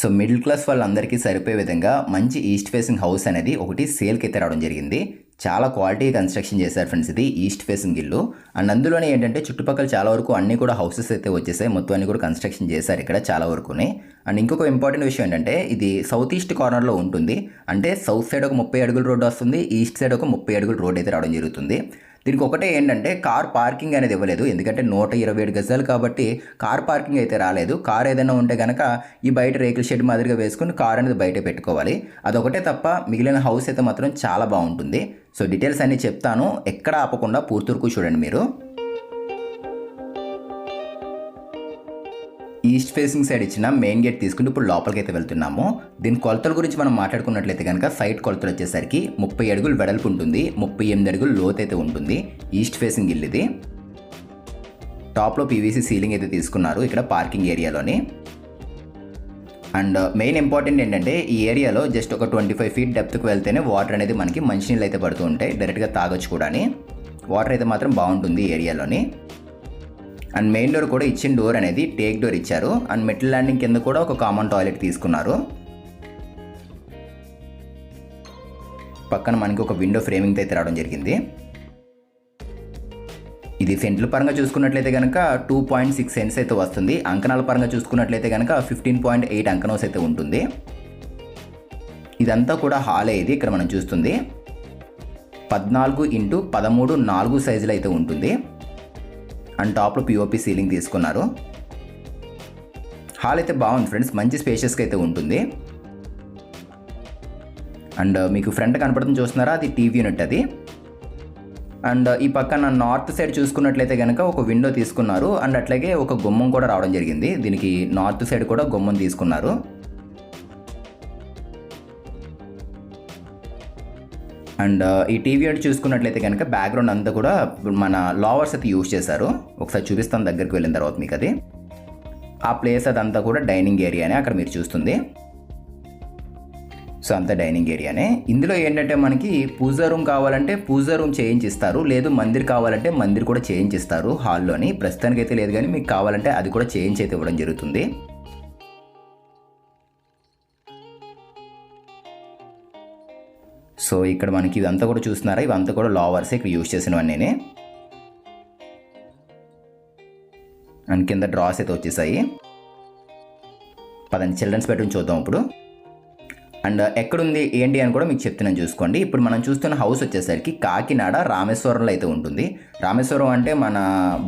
So middle class వాళ్ళందరికీ సరిపోయే విధంగా మంచి ఈస్ట్ ఫేసింగ్ హౌస్ అనేది ఒకటి సేల్కి అయితే రావడం జరిగింది. చాలా క్వాలిటీ కన్స్ట్రక్షన్ చేశారు ఫ్రెండ్స్ ఇది ఈస్ట్ ఫేసింగ్ ఇల్లు. అండ్ అందులోనే ఏంటంటే చుట్టుపక్కల చాలా వరకు అన్ని కూడా హౌసెస్ అయితే వచ్చేసాయి. మొత్తం అన్ని కూడా కన్స్ట్రక్షన్ చేశారు ఇక్కడ చాలా వరకునే. అండ్ ఇంకొక ఇంపార్టెంట్ విషయం ఏంటంటే ఇది సౌత్ ఈస్ట్ కార్నర్లో ఉంటుంది. అంటే సౌత్ సైడ్ ఒక ముప్పై అడుగుల రోడ్డు వస్తుంది ఈస్ట్ సైడ్ ఒక ముప్పై అడుగుల రోడ్ అయితే రావడం జరుగుతుంది. దీనికి ఒకటే ఏంటంటే కార్ పార్కింగ్ అనేది ఇవ్వలేదు. ఎందుకంటే నూట ఇరవై ఏడు గజాలు కాబట్టి కార్ పార్కింగ్ అయితే రాలేదు. కార్ ఏదైనా ఉంటే కనుక ఈ బయట రేకుల షెడ్ మాదిరిగా వేసుకుని కార్ అనేది బయట పెట్టుకోవాలి. అదొకటే తప్ప మిగిలిన హౌస్ అయితే మాత్రం చాలా బాగుంటుంది. సో డీటెయిల్స్ అన్నీ చెప్తాను. ఎక్కడ ఆపకుండా పూర్తివరకు చూడండి మీరు. ఈస్ట్ ఫేసింగ్ సైడ్ ఇచ్చిన మెయిన్ గేట్ తీసుకుని ఇప్పుడు లోపలికి అయితే వెళ్తున్నాము. దీని కొలతల గురించి మనం మాట్లాడుకున్నట్లయితే కనుక సైట్ కొలతలు వచ్చేసరికి ముప్పై అడుగులు వెడల్పు ఉంటుంది. ముప్పై ఎనిమిది అడుగులు లోతు అయితే ఉంటుంది. ఈస్ట్ ఫేసింగ్ ఇల్లు ఇది. టాప్లో పీవీసీ సీలింగ్ అయితే తీసుకున్నారు ఇక్కడ పార్కింగ్ ఏరియాలోని. అండ్ మెయిన్ ఇంపార్టెంట్ ఏంటంటే ఈ ఏరియాలో జస్ట్ ఒక ట్వంటీ ఫైవ్ ఫీట్ డెప్త్కి వెళ్తేనే వాటర్ అనేది మనకి మంచినీళ్ళు అయితే పడుతూ ఉంటాయి. డైరెక్ట్గా తాగొచ్చు కూడా వాటర్ అయితే మాత్రం బాగుంటుంది ఈ ఏరియాలోని. అండ్ మెయిన్ డోర్ కూడా ఇచ్చిన డోర్ అనేది టేక్ డోర్ ఇచ్చారు. అండ్ మెటల్ ల్యాండింగ్ కింద కూడా ఒక కామన్ టాయిలెట్ తీసుకున్నారు. పక్కన మనకి ఒక విండో ఫ్రేమింగ్ అయితే రావడం జరిగింది. ఇది సెంట్ల పరంగా చూసుకున్నట్లయితే కనుక టూ పాయింట్ సిక్స్ సెన్స్ అయితే వస్తుంది. అంకణాల పరంగా చూసుకున్నట్లయితే కనుక ఫిఫ్టీన్ పాయింట్ ఎయిట్ అంకనోస్ అయితే ఉంటుంది. ఇదంతా కూడా హాలే ఇది ఇక్కడ మనం చూస్తుంది. పద్నాలుగు ఇంటూ పదమూడు నాలుగు సైజులు అయితే ఉంటుంది. అండ్ టాప్లో పిఓపి సీలింగ్ తీసుకున్నారు. హాల్ అయితే బాగుంది ఫ్రెండ్స్ మంచి స్పేషియస్గా అయితే ఉంటుంది. అండ్ మీకు ఫ్రంట్ కనపడుతుంది చూస్తున్నారా? అది టీవీ యూనిట్ అది. అండ్ ఈ పక్కన నార్త్ సైడ్ చూసుకున్నట్లయితే కనుక ఒక విండో తీసుకున్నారు. అండ్ అట్లాగే ఒక గుమ్మం కూడా రావడం జరిగింది. దీనికి నార్త్ సైడ్ కూడా గుమ్మం తీసుకున్నారు. అండ్ ఈ టీవీ యూనిట్ చూసుకున్నట్లయితే కనుక బ్యాక్గ్రౌండ్ అంతా కూడా మన లావర్స్ అయితే యూజ్ చేశారు. ఒకసారి చూపిస్తాను దగ్గరికి వెళ్ళిన తర్వాత మీకు అది. ఆ ప్లేస్ అదంతా కూడా డైనింగ్ ఏరియానే అక్కడ మీరు చూస్తుంది. సో అంతా డైనింగ్ ఏరియానే ఇందులో ఏంటంటే మనకి పూజ రూమ్ కావాలంటే పూజా రూమ్ చేయించిస్తారు లేదు మందిర్ కావాలంటే మందిర్ కూడా చేయించిస్తారు హాల్లోని ప్రస్తుతానికి అయితే లేదు కానీ మీకు కావాలంటే అది కూడా చేయించి అయితే ఇవ్వడం జరుగుతుంది. సో ఇక్కడ మనకి ఇదంతా కూడా చూస్తున్నారా? ఇవంతా కూడా లోవర్స్ ఇక్కడ యూజ్ చేసినవన్నీ అండ్ కింద డ్రాస్ అయితే వచ్చేసాయి. పదండి చిల్డ్రన్స్ బెడ్రూమ్ చూద్దాం ఇప్పుడు. అండ్ ఎక్కడుంది ఏంటి అని కూడా మీకు చెప్తున్నాను చూసుకోండి. ఇప్పుడు మనం చూస్తున్న హౌస్ వచ్చేసరికి కాకినాడ రామేశ్వరంలో అయితే ఉంటుంది. రామేశ్వరం అంటే మన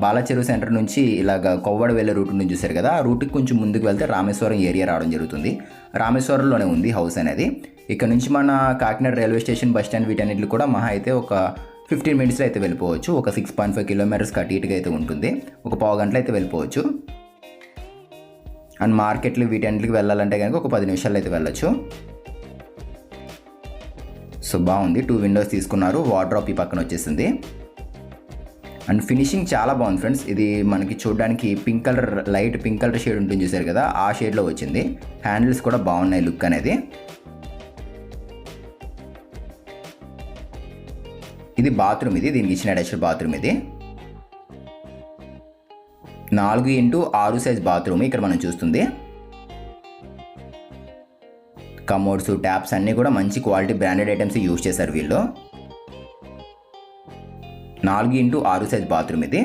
బాలచెరువు సెంటర్ నుంచి ఇలాగ కొవ్వడ వెళ్ళే రూట్ నుంచి చూసారు కదా ఆ రూట్కి కొంచెం ముందుకు వెళ్తే రామేశ్వరం ఏరియా రావడం జరుగుతుంది. రామేశ్వరంలోనే ఉంది హౌస్ అనేది. ఇక్కడ నుంచి మన Kakinada railway station bus stand వీటన్నిటిని కూడా మహా అయితే ఒక ఫిఫ్టీన్ మినిట్స్లో అయితే వెళ్ళిపోవచ్చు. ఒక సిక్స్ పాయింట్ ఫైవ్ కిలోమీటర్స్ అటు ఇటుగా అయితే ఉంటుంది. ఒక పావు గంటలో అయితే వెళ్ళిపోవచ్చు. అండ్ మార్కెట్లు వీటన్నిటికి వెళ్ళాలంటే కనుక ఒక పది నిమిషాలు అయితే వెళ్ళొచ్చు. సో బాగుంది. టూ విండోస్ తీసుకున్నారు. వార్డ్రాప్ ఈ పక్కన వచ్చేసింది. అండ్ ఫినిషింగ్ చాలా బాగుంది ఫ్రెండ్స్ ఇది మనకి చూడడానికి pink colour light pink colour shade ఉంటుంది చూసారు కదా ఆ షేడ్లో వచ్చింది. హ్యాండిల్స్ కూడా బాగున్నాయి లుక్ అనేది. ఇది బాత్రూమ్ ఇది. దీనికి ఇచ్చిన అటాచ్డ్ బాత్రూమ్ ఇది. నాలుగు ఇంటూ ఆరు సైజ్ బాత్రూమ్ ఇక్కడ మనం చూస్తుంది. కమోడ్స్ ట్యాప్స్ అన్నీ కూడా మంచి క్వాలిటీ బ్రాండెడ్ ఐటమ్స్ యూజ్ చేశారు వీళ్ళు. నాలుగు ఇంటూ ఆరు సైజ్ బాత్రూమ్ ఇది.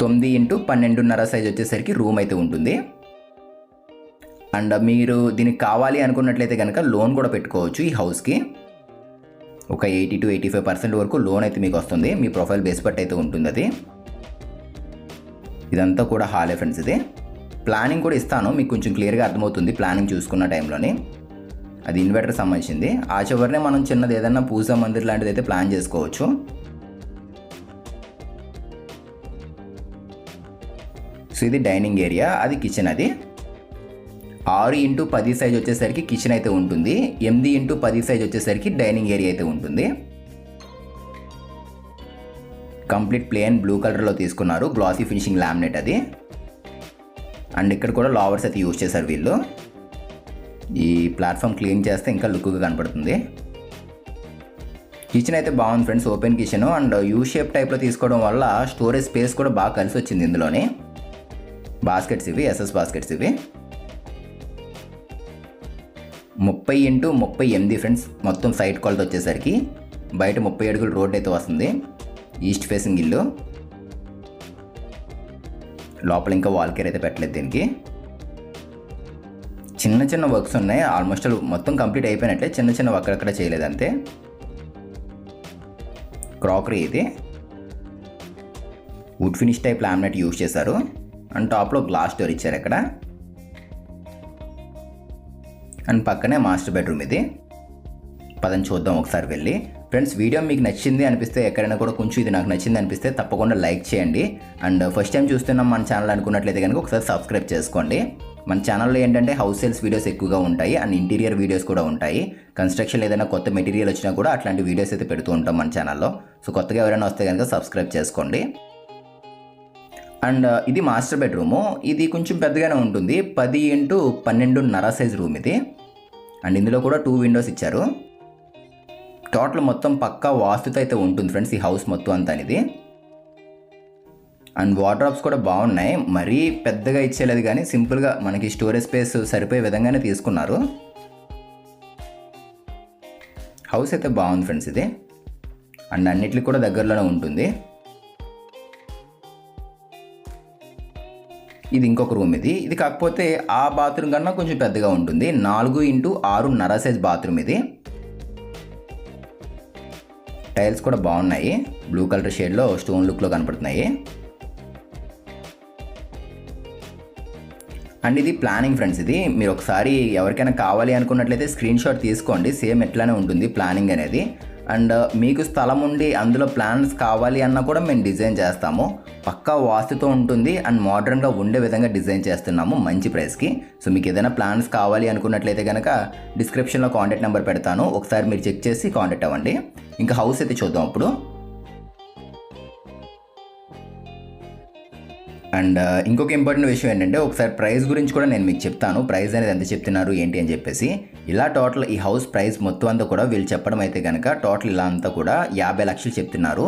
తొమ్మిది ఇంటూ పన్నెండున్నర సైజ్ వచ్చేసరికి రూమ్ అయితే ఉంటుంది. అండ్ మీరు దీనికి కావాలి అనుకున్నట్లయితే కనుక లోన్ కూడా పెట్టుకోవచ్చు ఈ హౌస్కి. ఒక eighty two eighty five percent వరకు లోన్ అయితే మీకు వస్తుంది. మీ ప్రొఫైల్ బేస్ బట్టి అయితే ఉంటుంది అది. ఇదంతా కూడా హాలే ఫ్రెండ్స్ ఇది. ప్లానింగ్ కూడా ఇస్తాను. మీకు కొంచెం క్లియర్గా అర్థమవుతుంది ప్లానింగ్ చూసుకున్న టైంలోని. అది ఇన్వర్టర్ సంబంధించింది. ఆ చివరినే మనం చిన్నది ఏదైనా పూజా మందిర్ లాంటిది అయితే ప్లాన్ చేసుకోవచ్చు. సో ఇది డైనింగ్ ఏరియా. అది కిచెన్ అది. ఆరు ఇంటూ పది సైజ్ వచ్చేసరికి కిచెన్ అయితే ఉంటుంది. ఎనిమిది ఇంటూ పది సైజ్ వచ్చేసరికి డైనింగ్ ఏరియా అయితే ఉంటుంది. కంప్లీట్ ప్లేన్ బ్లూ కలర్లో తీసుకున్నారు. గ్లాసీ ఫినిషింగ్ లామినేట్ అది. అండ్ ఇక్కడ కూడా లావర్స్ అయితే యూజ్ చేశారు వీళ్ళు. ఈ ప్లాట్ఫామ్ క్లీన్ చేస్తే ఇంకా లుక్గా కనపడుతుంది. కిచెన్ అయితే బాగుంది friends open kitchen. And U shape టైప్లో తీసుకోవడం వల్ల స్టోరేజ్ స్పేస్ కూడా బాగా కలిసి వచ్చింది ఇందులోనే. బాస్కెట్స్ ఇవి ఎస్ఎస్ బాస్కెట్స్ ఇవి. ముప్పై ఇంటూ ముప్పై ఎనిమిది ఫ్రెండ్స్ మొత్తం సైట్ కొలత వచ్చేసరికి. బయట ముప్పై అడుగులు రోడ్ అయితే వస్తుంది. ఈస్ట్ ఫేసింగ్ ఇల్లు. లోపల ఇంకా వాల్ కేర్ అయితే పెట్టలేదు దీనికి చిన్న చిన్న వర్క్స్ ఉన్నాయి. ఆల్మోస్ట్ మొత్తం కంప్లీట్ అయిపోయినట్లే చిన్న చిన్న అక్కడక్కడ చేయలేదు అంతే. క్రాకరీ ఇది. Wood finish type laminate use చేశారు. అండ్ టాప్లో గ్లాస్ డోర్ ఇచ్చారు ఇక్కడ. అండ్ పక్కనే మాస్టర్ బెడ్రూమ్ ఇది. పదని చూద్దాం ఒకసారి వెళ్ళి. ఫ్రెండ్స్ వీడియో మీకు నచ్చింది అనిపిస్తే ఎక్కడైనా కూడా కొంచెం ఇది నాకు నచ్చింది అనిపిస్తే తప్పకుండా లైక్ చేయండి. అండ్ ఫస్ట్ టైం చూస్తున్నాం మన ఛానల్ అనుకున్నట్లయితే కనుక ఒకసారి సబ్స్క్రైబ్ చేసుకోండి. మన ఛానల్లో ఏంటంటే హౌస్ సేల్స్ వీడియోస్ ఎక్కువగా ఉంటాయి అండ్ ఇంటీరియర్ వీడియోస్ కూడా ఉంటాయి. కన్స్ట్రక్షన్ ఏదైనా కొత్త మెటీరియల్ వచ్చినా కూడా అట్లాంటి వీడియోస్ అయితే పెడుతూ ఉంటాం మన ఛానల్లో. సో కొత్తగా ఎవరైనా వస్తే కనుక సబ్స్క్రైబ్ చేసుకోండి. అండ్ ఇది మాస్టర్ బెడ్రూము. ఇది కొంచెం పెద్దగానే ఉంటుంది. పది ఇంటూ పన్నెండున్నర సైజ్ రూమ్ ఇది. అండ్ ఇందులో కూడా టూ విండోస్ ఇచ్చారు. టోటల్ మొత్తం పక్కా వాస్తుతో అయితే ఉంటుంది ఫ్రెండ్స్ ఈ హౌస్ మొత్తం అంతా ఇది అండ్ వార్డ్రాప్స్ కూడా బాగున్నాయి. మరీ పెద్దగా ఇచ్చేలేదు కానీ సింపుల్గా మనకి స్టోరేజ్ స్పేస్ సరిపోయే విధంగానే తీసుకున్నారు. హౌస్ అయితే బాగుంది ఫ్రెండ్స్ ఇది. అండ్ అన్నిటికి కూడా దగ్గరలోనే ఉంటుంది. ఇది ఇంకొక రూమ్ ఇది. ఇది కాకపోతే ఆ బాత్రూమ్ కన్నా కొంచెం పెద్దగా ఉంటుంది. నాలుగు ఇంటూ ఆరున్నర సైజ్ బాత్రూమ్ ఇది. టైల్స్ కూడా బాగున్నాయి. బ్లూ కలర్ షేడ్లో స్టోన్ లుక్లో కనపడుతున్నాయి. అండ్ ఇది ప్లానింగ్ ఫ్రెండ్స్ ఇది. మీరు ఒకసారి ఎవరికైనా కావాలి అనుకున్నట్లయితే స్క్రీన్ షాట్ తీసుకోండి. సేమ్ ఎట్లానే ఉంటుంది ప్లానింగ్ అనేది. అండ్ మీకు స్థలం ఉండి అందులో ప్లాన్స్ కావాలి అన్నా కూడా మేము డిజైన్ చేస్తాము. పక్కా వాస్తుతో ఉంటుంది అండ్ మోడర్న్గా ఉండే విధంగా డిజైన్ చేస్తున్నాము మంచి ప్రైస్కి సో మీకు ఏదైనా ప్లాన్స్ కావాలి అనుకున్నట్లయితే కనుక డిస్క్రిప్షన్లో కాంటాక్ట్ నెంబర్ పెడతాను. ఒకసారి మీరు చెక్ చేసి కాంటాక్ట్ అవ్వండి. ఇంకా హౌస్ అయితే చూద్దాం అప్పుడు అండ్ uh, ఇంకొక ఇంపార్టెంట్ విషయం ఏంటంటే ఒకసారి ప్రైస్ గురించి కూడా నేను మీకు చెప్తాను. ప్రైస్ అనేది ఎంత చెప్తున్నారు ఏంటి అని చెప్పేసి. ఇలా టోటల్ ఈ హౌస్ ప్రైస్ మొత్తం అంతా కూడా వీళ్ళు చెప్పడం అయితే కనుక టోటల్ ఇలా అంతా కూడా యాభై లక్షలు చెప్తున్నారు.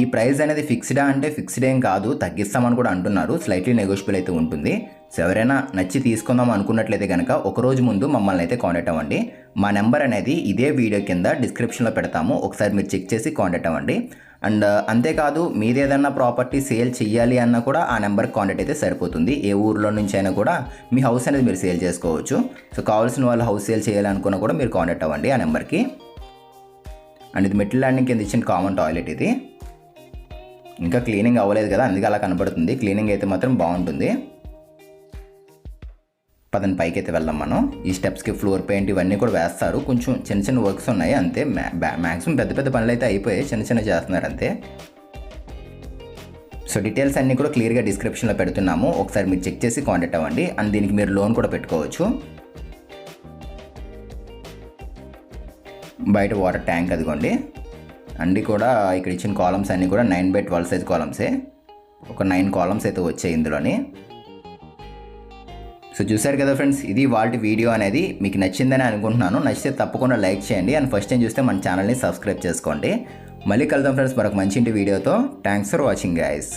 ఈ ప్రైస్ అనేది ఫిక్స్డా అంటే ఫిక్స్డ్ ఏం కాదు తగ్గిస్తామని కూడా అంటున్నారు. స్లైట్లీ నెగోషియబుల్ అయితే ఉంటుంది. సో ఎవరైనా నచ్చి తీసుకుందాం అనుకున్నట్లయితే కనుక ఒక రోజు ముందు మమ్మల్ని అయితే కాంటాక్ట్ అవ్వండి. మా నెంబర్ అనేది ఇదే వీడియో కింద డిస్క్రిప్షన్లో పెడతాము. ఒకసారి మీరు చెక్ చేసి కాంటాక్ట్ అవ్వండి. అండ్ అంతేకాదు మీరు ప్రాపర్టీ సేల్ చేయాలి అన్నా కూడా ఆ నెంబర్కి కాంటాక్ట్ అయితే సరిపోతుంది. ఏ ఊర్లో నుంచి అయినా కూడా మీ హౌస్ అనేది మీరు సేల్ చేసుకోవచ్చు. సో కావాల్సిన వాళ్ళు హౌస్ సేల్ చేయాలనుకున్నా కూడా మీరు కాంటాక్ట్ అవ్వండి ఆ నెంబర్కి. అండ్ ఇది మెట్ల ల్యాండింగ్ కింద ఇచ్చిన కామన్ టాయిలెట్ ఇది. ఇంకా క్లీనింగ్ అవ్వలేదు కదా అందుకే అలా కనపడుతుంది క్లీనింగ్ అయితే మాత్రం బాగుంటుంది. పదని పైకి అయితే వెళ్దాం మనం. ఈ స్టెప్స్కి ఫ్లోర్ పెయింట్ ఇవన్నీ కూడా వేస్తారు. కొంచెం చిన్న చిన్న వర్క్స్ ఉన్నాయి. అంతే. మ్యాక్సిమం పెద్ద పెద్ద పనులు అయితే అయిపోయాయి. చిన్న చిన్న చేస్తున్నారు అంతే. సో డీటెయిల్స్ అన్నీ కూడా క్లియర్గా డిస్క్రిప్షన్లో పెడుతున్నాము. ఒకసారి మీరు చెక్ చేసి కాంటాక్ట్ అవ్వండి. అండ్ దీనికి మీరు లోన్ కూడా పెట్టుకోవచ్చు. బయట వాటర్ ట్యాంక్ అదిగోండి. అన్నీ కూడా ఇక్కడ ఇచ్చిన కాలమ్స్ అన్నీ కూడా నైన్ బై ట్వెల్వ్ సైజ్ కాలమ్సే ఒక నైన్ కాలమ్స్ అయితే వచ్చాయి ఇందులోని. సో చూసారు కదా ఫ్రెండ్స్ ఇది వాళ్ళ వీడియో అనేది మీకు నచ్చిందని అనుకుంటున్నాను. నచ్చితే తప్పకుండా లైక్ చేయండి. అండ్ ఫస్ట్ టైం చూస్తే మన ఛానల్ని సబ్స్క్రైబ్ చేసుకోండి. మళ్ళీ కలుద్దాం ఫ్రెండ్స్ మరొక మంచి ఇంటి వీడియోతో. Thanks for watching guys